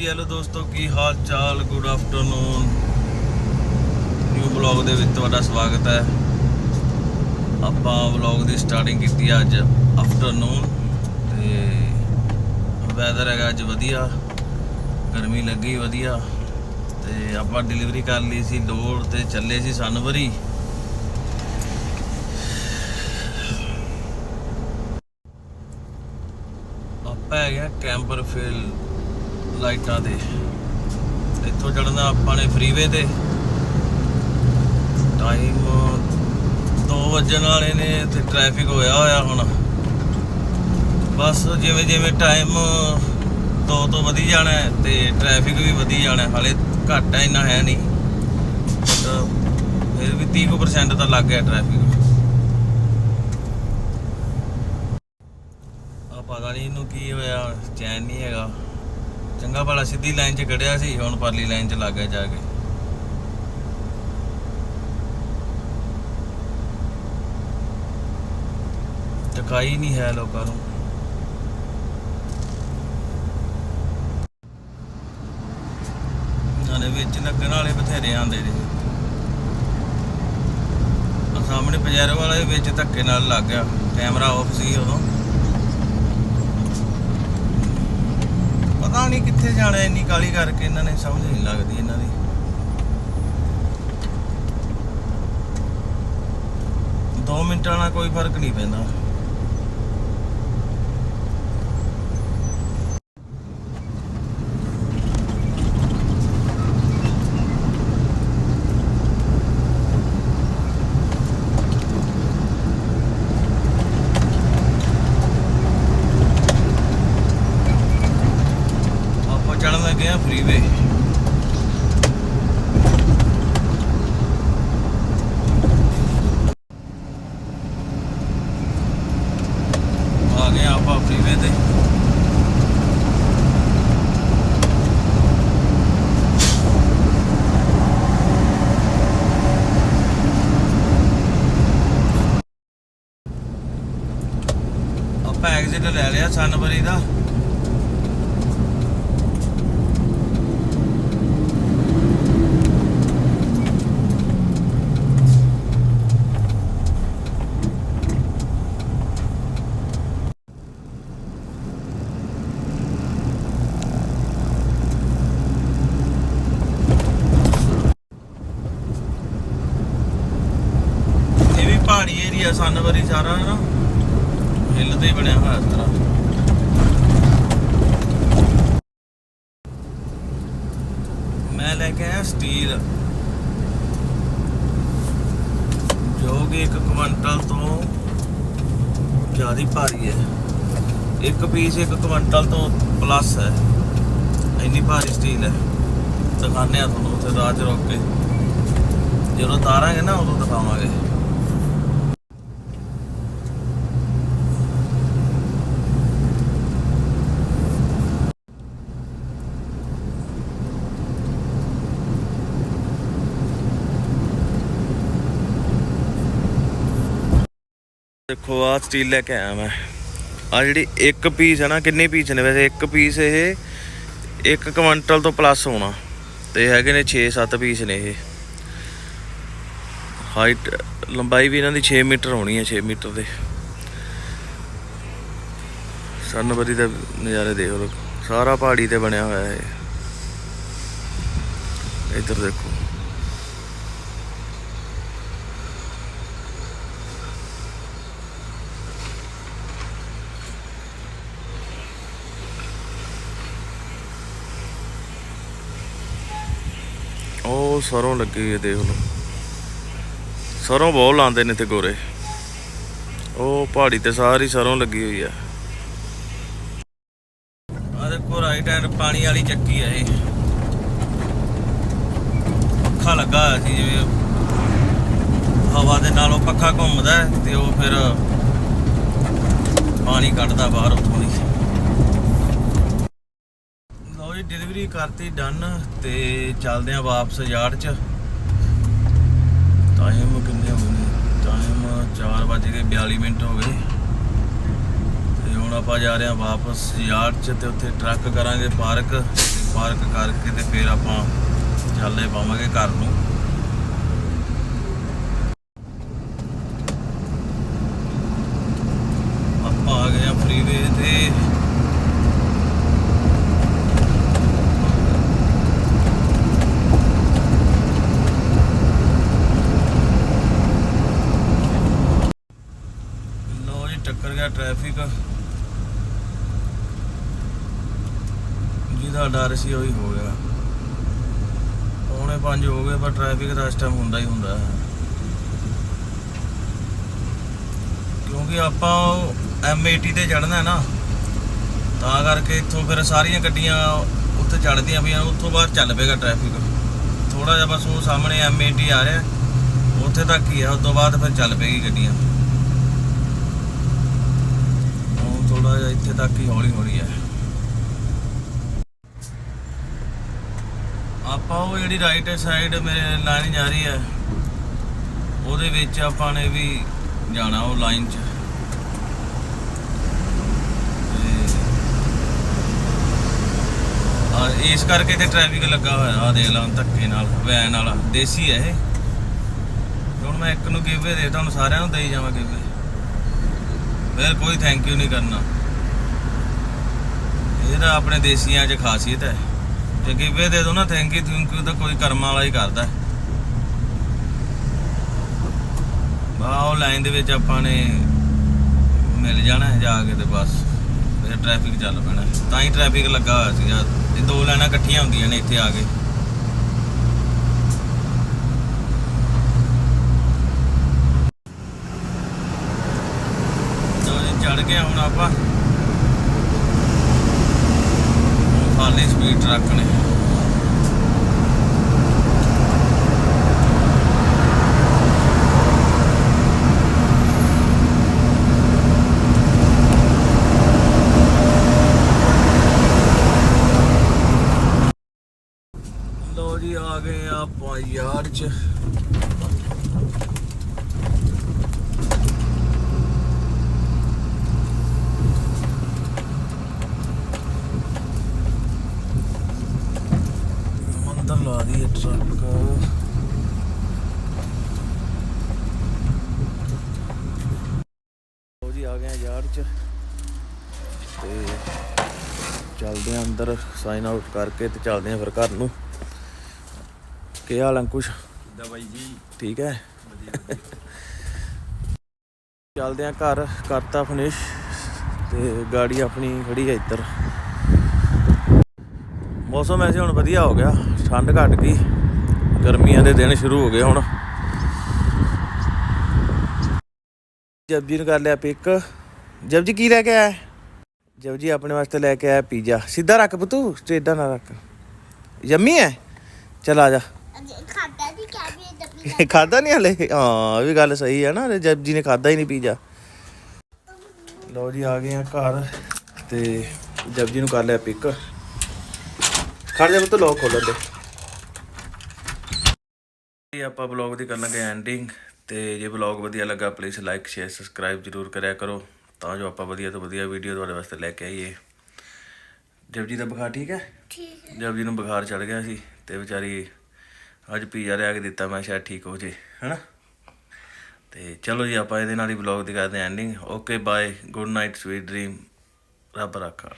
Hello ਦੋਸਤੋ, ਕੀ ਹਾਲ ਚਾਲ? Good afternoon new blog ਦੇ ਵਿੱਚ ਤੁਹਾਡਾ ਸਵਾਗਤ ਹੈ। ਆਪਾਂ ਬਲੌਗ ਦੀ ਸਟਾਰਟਿੰਗ ਕੀਤੀ ਅੱਜ ਆਫਟਰਨੂਨ ਤੇ ਵੈਦਰ ਹੈਗਾ ਅੱਜ ਵਧੀਆ, ਗਰਮੀ ਲੱਗੀ ਵਧੀਆ ਤੇ ਆਪਾਂ ਡਿਲੀਵਰੀ ਕਰ ਲਈ ਸੀ ਲੋੜ ਤੇ ਚੱਲੇ ਸੀ ਸਨਵਰੀ। ਆਪਾਂ ਹੈਗੇ ਕੈਂਪਰ ਫੀਲ ਲਾਈਟਾਂ ਤੇ ਇੱਥੋਂ ਚੜਨਾ ਆਪਾਂ ਨੇ ਫਰੀਵੇ ਤੇ। ਟਾਈਮ 2 ਵਜਣ ਵਾਲੇ ਨੇ ਤੇ ਟ੍ਰੈਫਿਕ ਹੋਇਆ ਹੋਇਆ ਹੁਣ। ਬਸ ਜਿਵੇਂ ਜਿਵੇਂ ਟਾਈਮ 2 ਤੋਂ ਵਧੀ ਜਾਣਾ ਹੈ ਤੇ ਟ੍ਰੈਫਿਕ ਵੀ ਵਧੀ ਜਾਣਾ ਹੈ। ਹਾਲੇ ਘੱਟ ਹੈ, ਇੰਨਾ ਹੈ ਨਹੀਂ। ਫਿਰ ਵੀ 30% ਤਾਂ ਲੱਗ ਗਿਆ ਟ੍ਰੈਫਿਕ ਆ ਪਤਾ ਨਹੀਂ ਇਹਨੂੰ ਕੀ ਹੋਇਆ, ਚੈਨ ਨਹੀਂ ਹੈਗਾ। ਚੰਗਾ ਭਲਾ ਸਿੱਧੀ ਲਾਈਨ 'ਚ ਖੜਿਆ ਸੀ, ਹੁਣ ਪਰਲੀ ਲਾਈਨ 'ਚ ਲੱਗ ਗਿਆ ਜਾ ਕੇ। ਟਕਾਈ ਨਹੀਂ ਹੈ ਲੋਕਾਂ ਨੂੰ। ਨਾਲੇ ਵਿੱਚ ਲੱਗਣ ਵਾਲੇ ਬਥੇਰੇ ਆਂਦੇ ਨੇ। ਆ ਸਾਹਮਣੇ ਪਜੈਰੋ ਵਾਲੇ ਵਿੱਚ ਧੱਕੇ ਨਾਲ ਲੱਗ ਗਿਆ। ਕੈਮਰਾ ਆਫ ਸੀ ਉਦੋਂ। ਪਤਾ ਨਹੀਂ ਕਿੱਥੇ ਜਾਣਾ ਇੰਨੀ ਕਾਲੀ ਕਰਕੇ ਇਹਨਾਂ ਨੇ, ਸਮਝ ਨਹੀਂ ਲੱਗਦੀ ਇਹਨਾਂ ਦੀ। ਦੋ ਮਿੰਟਾਂ ਨਾਲ ਕੋਈ ਫ਼ਰਕ ਨਹੀਂ ਪੈਂਦਾ ਆਪਾਂ ਚੜਨ ਲੱਗੇ ਆ ਫਰੀਵੇ ਆ ਗਏ ਆਪਾਂ ਫਰੀਵੇ ਤੇ। ਆਪਾਂ ਐਗਜ਼ਿਟ ਲੈ ਲਿਆ ਸਨਬਰੀ ਦਾ ਇਹ ਵੀ ਪਹਾੜੀ ਏਰੀਆ ਸਨਵਰੀ ਸਾਰਾ ਨਾ, ਹਿੱਲ ਤੇ ਬਣਿਆ ਹੋਇਆ ਇਸ ਤਰ੍ਹਾਂ। ਮੈਂ ਲੈ ਕੇ ਆਇਆ ਸਟੀਲ। ਜੋ ਕਿ ਇੱਕ ਕੁਇੰਟਲ ਤੋਂ ਜ਼ਿਆਦਾ ਭਾਰੀ ਹੈ। ਇੱਕ ਪੀਸ ਇੱਕ ਕੁਇੰਟਲ ਤੋਂ ਪਲੱਸ ਹੈ। ਇੰਨੀ ਭਾਰੀ ਸਟੀਲ ਹੈ। ਦਿਖਾਉਂਦੇ ਆ ਤੁਹਾਨੂੰ ਉੱਥੇ ਰਾਜ ਰੋਕ ਕੇ। ਜਦੋਂ ਤਾਰਾਂਗੇ ਨਾ, ਉਦੋਂ ਦਿਖਾਵਾਂਗੇ। ਦੇਖੋ ਆ ਸਟੀਲ ਲੈ ਕੇ ਆਇਆ ਮੈਂ। ਆ ਜਿਹੜੀ ਇੱਕ ਪੀਸ ਹੈ ਨਾ, ਕਿੰਨੇ ਪੀਸ ਨੇ ਵੈਸੇ? ਇੱਕ ਪੀਸ ਇਹ ਇੱਕ ਕੁਇੰਟਲ ਤੋਂ ਪਲੱਸ ਹੋਣਾ। ਤੇ ਹੈਗੇ ਨੇ 6-7 ਪੀਸ ਨੇ ਇਹ। ਹਾਈਟ ਲੰਬਾਈ ਵੀ ਇਹਨਾਂ ਦੀ 6 ਮੀਟਰ ਹੋਣੀ ਹੈ 6 ਮੀਟਰ ਦੇ। ਸਨਬਰੀ ਦਾ ਨਜ਼ਾਰੇ ਦੇਖ ਲਓ। ਸਾਰਾ ਪਹਾੜੀ ਤੇ ਬਣਿਆ ਹੋਇਆ ਹੈ ਇੱਧਰ ਦੇਖੋ। ਉਹ ਸਰੋਂ ਲੱਗੀ ਹੋਈ ਹੈ, ਦੇਖ ਲਓ। ਸਰੋਂ ਬਹੁਤ ਲਾਉਂਦੇ ਨੇ ਤੇ ਗੋਰੇ। ਉਹ ਪਹਾੜੀ ਤੇ ਸਾਰੀ ਸਰੋਂ ਲੱਗੀ ਹੋਈ ਆ ਆ ਦੇਖੋ ਰਾਈਟ ਹੈਂਡ ਪਾਣੀ ਵਾਲੀ ਚੱਕੀ ਹੈ ਇਹ। ਪੱਖਾ ਲੱਗਾ ਹੋਇਆ ਸੀ, ਜਿਵੇਂ ਹਵਾ ਦੇ ਨਾਲ ਉਹ ਪੱਖਾ ਘੁੰਮਦਾ ਤੇ ਉਹ ਫਿਰ ਪਾਣੀ ਕੱਢਦਾ ਬਾਹਰ ਉੱਥੋਂ ਦੀ ਲਓ ਜੀ ਡਿਲੀਵਰੀ ਕਰਤੀ, ਡਨ, ਤੇ ਚੱਲਦੇ ਆ ਵਾਪਸ ਯਾਰਡ 'ਚ। ਟਾਈਮ ਕਿੰਨੇ ਹੋ ਗਏ? ਨੇ ਟਾਈਮ 4:42 ਮਿੰਟ ਹੋ ਗਏ। ਤੇ ਹੁਣ ਆਪਾਂ ਜਾ ਰਹੇ ਹਾਂ ਵਾਪਸ ਯਾਰਡ 'ਚ ਤੇ ਉੱਥੇ ਟਰੱਕ ਕਰਾਂਗੇ ਪਾਰਕ ਪਾਰਕ ਕਰਕੇ ਤੇ ਫਿਰ ਆਪਾਂ ਚੱਲੇ ਪਾਵਾਂਗੇ ਘਰ ਨੂੰ। ਆਪਾਂ ਆ ਗਏ ਆ ਫਰੀਵੇ ਤੇ ਲੋ ਜੀ ਟੱਕਰ ਗਿਆ ਟ੍ਰੈਫਿਕ ਜਿਹਦਾ ਡਰ ਸੀ ਉਹੀ ਹੋ ਗਿਆ। ਪੌਣੇ 5 ਹੋ ਗਏ, ਪਰ ਟ੍ਰੈਫਿਕ ਦਾ ਇਸ ਟਾਈਮ ਹੁੰਦਾ ਹੀ ਹੁੰਦਾ ਹੈ। ਕਿਉਂਕਿ ਆਪਾਂ M80 ਤੇ ਚੜਨਾ ਨਾ, ਤਾਂ ਕਰਕੇ ਇੱਥੋਂ ਫਿਰ ਸਾਰੀਆਂ ਗੱਡੀਆਂ ਉੱਥੇ ਚੜਦੀਆਂ ਪਈਆਂ, ਉੱਥੋਂ ਬਾਅਦ ਚੱਲ ਪਏਗਾ ਟ੍ਰੈਫਿਕ ਥੋੜਾ ਜਿਹਾ ਬਸ ਉਹ ਸਾਹਮਣੇ M80 ਆ ਰਿਹਾ, ਉੱਥੇ ਤੱਕ ਹੀ ਆ, ਉਸ ਤੋਂ ਬਾਅਦ ਫਿਰ ਚੱਲ ਪਏਗੀ ਗੱਡੀਆਂ ਹੁਣ ਥੋੜਾ ਜਿਹਾ ਇੱਥੇ ਤੱਕ ਹੀ ਹੌਲੀ ਹੌਲੀ ਹੈ। ਆਪਾਂ ਉਹ ਜਿਹੜੀ ਰਾਈਟ ਸਾਈਡ ਮੇਰੇ ਲਾਈਨ ਜਾ ਰਹੀ ਹੈ, ਉਹਦੇ ਵਿੱਚ ਆਪਾਂ ਨੇ ਵੀ ਜਾਣਾ ਉਹ ਲਾਈਨ 'ਚ। ਇਸ ਕਰਕੇ ਤੇ ਟ੍ਰੈਫਿਕ ਲੱਗਾ ਹੋਇਆ ਆ ਦੇਖ ਲਾਂ ਧੱਕੇ ਨਾਲ ਵੈਨ ਵਾਲਾ, ਦੇਸੀ ਹੈ ਇਹ। ਹੁਣ ਮੈਂ ਇੱਕ ਨੂੰ ਗਿਵੇ ਦੇ ਤੁਹਾਨੂੰ ਸਾਰਿਆਂ ਨੂੰ ਦੇਈ ਜਾਵਾਂ ਗਿਵੇ ਫਿਰ ਕੋਈ ਥੈਂਕ ਯੂ ਨਹੀਂ ਕਰਨਾ। ਇਹ ਤਾਂ ਆਪਣੇ ਦੇਸੀਆਂ 'ਚ ਖਾਸੀਅਤ ਹੈ। ਜੇ ਗਿਵੇ ਦੇ ਦੋ ਨਾ ਥੈਂਕ ਯੂ ਥੈਂਕ ਯੂ ਤਾਂ ਕੋਈ ਕਰਮਾਂ ਵਾਲਾ ਹੀ ਕਰਦਾ। ਬਾ ਲਾਈਨ ਦੇ ਵਿੱਚ ਆਪਾਂ ਨੇ ਮਿਲ ਜਾਣਾ ਜਾ ਕੇ ਤੇ ਬਸ, ਫਿਰ ਟ੍ਰੈਫਿਕ ਚੱਲ ਪੈਣਾ। ਤਾਂ ਹੀ ਟ੍ਰੈਫਿਕ ਲੱਗਾ ਹੋਇਆ ਸੀਗਾ। ਇਹ ਦੋ ਲਾਈਨਾਂ ਇਕੱਠੀਆਂ ਹੁੰਦੀਆਂ ਨੇ ਇੱਥੇ ਆ ਕੇ। ਚੜ ਗਏ ਹੁਣ ਆਪਾਂ। ਹੁਣ ਖਾਲੀ ਸਪੀਡ ਟਰੱਕ ਨੇ ਲੋ ਜੀ ਆ ਗਏ ਆਪਾਂ ਯਾਰ ਚ ਮੰਦਰ ਲਾ ਦੀ ਟਰੱਕ ਲੋ ਜੀ ਆ ਗਏ ਆ ਯਾਰ ਚ। ਤੇ ਚੱਲਦੇ ਆ ਅੰਦਰ ਸਾਈਨ ਆਊਟ ਕਰਕੇ ਤੇ ਚੱਲਦੇ ਆ ਫਿਰ ਘਰ ਨੂੰ। ਕੀ ਹਾਲ ਅੰਕੁਸ਼? ਦਵਾਈ ਜੀ? ਠੀਕ ਹੈ? ਵਧੀਆ ਚੱਲਦੇ ਆ ਘਰ ਕਰਤਾ ਫਿਨਿਸ਼ ਤੇ ਗਾੜੀ ਆਪਣੀ ਖੜੀ ਹੈ ਇੱਧਰ। ਮੌਸਮ ਐਸੇ ਹੁਣ ਵਧੀਆ ਹੋ ਗਿਆ ਠੰਡ ਘਟ ਗਈ ਗਰਮੀਆਂ ਦੇ ਦਿਨ ਸ਼ੁਰੂ ਹੋ ਗਏ ਹੁਣ। ਜਪਜੀ ਨੂੰ ਕਰ ਲਿਆ ਪਿਕ ਜਪਜੀ ਕੀ ਲੈ ਕੇ ਆਇਆ? ਜਪਜੀ ਆਪਣੇ ਵਾਸਤੇ ਲੈ ਕੇ ਆਇਆ ਪੀਜ਼ਾ ਸਿੱਧਾ ਰੱਖ ਪੁੱਤੂ ਸਟੇਡਾ ਨਾ ਰੱਖ। ਯੰਮੀ ਹੈ ਚਲ ਆ ਜਾ। ਖਾਦਾ ਦੀ ਕਿਆ ਵੀ ਖਾਦਾ ਨਹੀਂ ਹਲੇ? ਹਾਂ ਇਹ ਵੀ ਗੱਲ ਸਹੀ ਹੈ ਨਾ ਜਬ ਜੀ ਨੇ ਖਾਦਾ ਹੀ ਨਹੀਂ ਪੀਜ਼ਾ ਲਓ ਜੀ ਆ ਗਏ ਆ ਘਰ ਤੇ ਜਬ ਜੀ ਨੂੰ ਕਰ ਲਿਆ ਪਿਕ ਖੜ ਜਾ ਤੂੰ ਲੋਕ ਖੋਲਣ ਦੇ ਇਹ ਆਪਾਂ ਬਲੌਗ ਦੀ ਕਰਨ ਲੱਗੇ ਐਂਡਿੰਗ ਤੇ ਜੇ ਬਲੌਗ ਵਧੀਆ ਲੱਗਾ ਪਲੀਜ਼ ਲਾਈਕ ਸ਼ੇਅਰ ਸਬਸਕ੍ਰਾਈਬ ਜਰੂਰ ਕਰਿਆ ਕਰੋ ਤਾਂ ਜੋ ਆਪਾਂ ਵਧੀਆ ਤੋਂ ਵਧੀਆ ਵੀਡੀਓ ਤੁਹਾਡੇ ਵਾਸਤੇ ਲੈ ਕੇ ਆਈਏ। ਜਬ ਜੀ ਦਾ ਬੁਖਾਰ ਠੀਕ ਹੈ? ਠੀਕ ਹੈ। ਜਬ ਜੀ ਨੂੰ ਬੁਖਾਰ ਚੜ ਗਿਆ ਸੀ ਤੇ ਵਿਚਾਰੀ ਅੱਜ ਪੀਜ਼ਾ ਲਿਆ ਕੇ ਦਿੱਤਾ ਮੈਂ ਸ਼ਾਇਦ ਠੀਕ ਹੋ ਜੇ ਹੈਨਾ? ਤੇ ਚਲੋ ਜੀ ਆਪਾਂ ਇਹਦੇ ਨਾਲ ਹੀ ਵਲੌਗ ਦੀ ਕਰਦੇ ending okay bye good night sweet dream ਰੱਬ ਰੱਖਾ।